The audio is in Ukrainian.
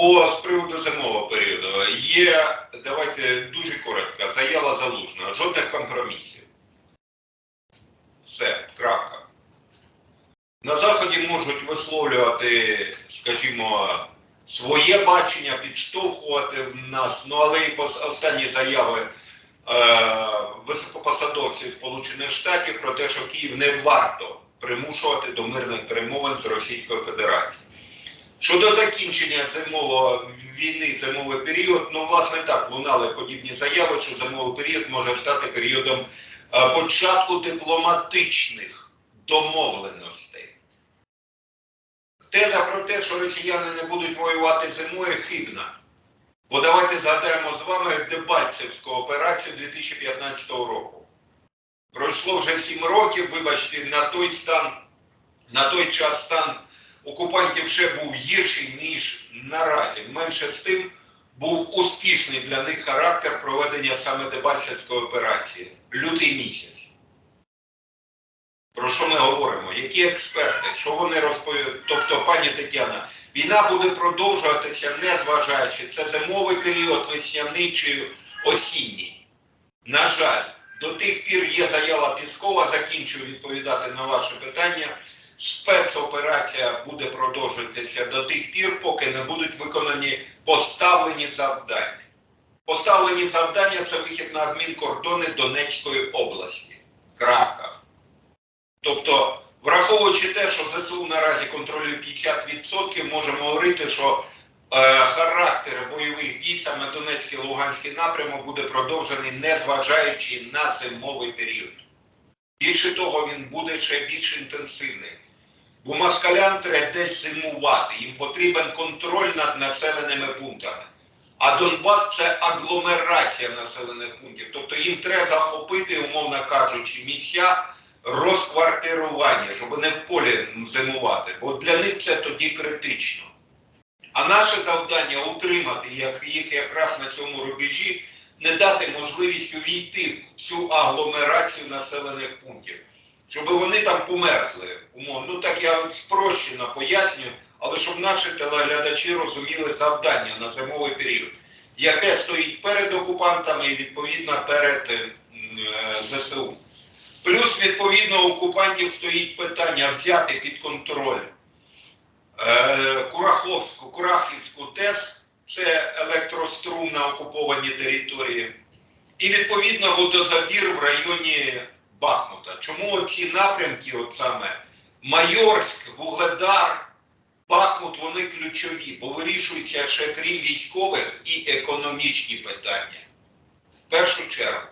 По з приводу зимового періоду є, давайте дуже коротко, заява залужна, жодних компромісів. Все, крапка. На Заході можуть висловлювати, скажімо, своє бачення, підштовхувати в нас, ну але і останні заяви е, високопосадовців Сполучених Штатів про те, що Київ не варто примушувати до мирних перемовин з Російською Федерацією. Щодо закінчення зимового війни, зимовий період, ну власне так лунали подібні заяви, що зимовий період може стати періодом е, початку дипломатичних домовленостей. Теза про те, що росіяни не будуть воювати зимою, хибна. Бо давайте згадаємо з вами Дебальцевську операцію 2015 року. Пройшло вже 7 років, вибачте, на той стан, на той час стан окупантів ще був гірший, ніж наразі. Менше з тим був успішний для них характер проведення саме Дебальцевської операції. Лютий місяць. Про що ми говоримо? Які експерти? Що вони розповідають? Тобто, пані Тетяна, війна буде продовжуватися, не зважаючи, це зимовий період, весняний чи осінній. На жаль, до тих пір є заява Піскова, закінчую відповідати на ваше питання. Спецоперація буде продовжуватися до тих пір, поки не будуть виконані поставлені завдання. Поставлені завдання це вихід на адмінкордони Донецької області. Крапка. Тобто, враховуючи те, що ЗСУ наразі контролює 50%, можемо говорити, що е, характер бойових дій саме Донецький і Луганський напрямок буде продовжений, незважаючи на зимовий період. Більше того, він буде ще більш інтенсивний. Бо москалям треба десь зимувати, їм потрібен контроль над населеними пунктами. А Донбас це агломерація населених пунктів. Тобто їм треба захопити, умовно кажучи, місця розквартирування, щоб не в полі зимувати. Бо для них це тоді критично. А наше завдання утримати як- їх якраз на цьому рубежі, не дати можливість увійти в цю агломерацію населених пунктів, щоб вони там померзли. Умовно. Ну так я спрощено пояснюю, але щоб наші телеглядачі розуміли завдання на зимовий період, яке стоїть перед окупантами і відповідно перед е, м, е, ЗСУ. Плюс, відповідно, окупантів стоїть питання взяти під контроль е, Кураховську, Курахівську ТЕС, це електрострум на окупованій території, і відповідно водозабір в районі Бахмута. Чому ці напрямки, от саме Майорськ, Вугледар, Бахмут, вони ключові, бо вирішуються ще крім військових і економічні питання. В першу чергу.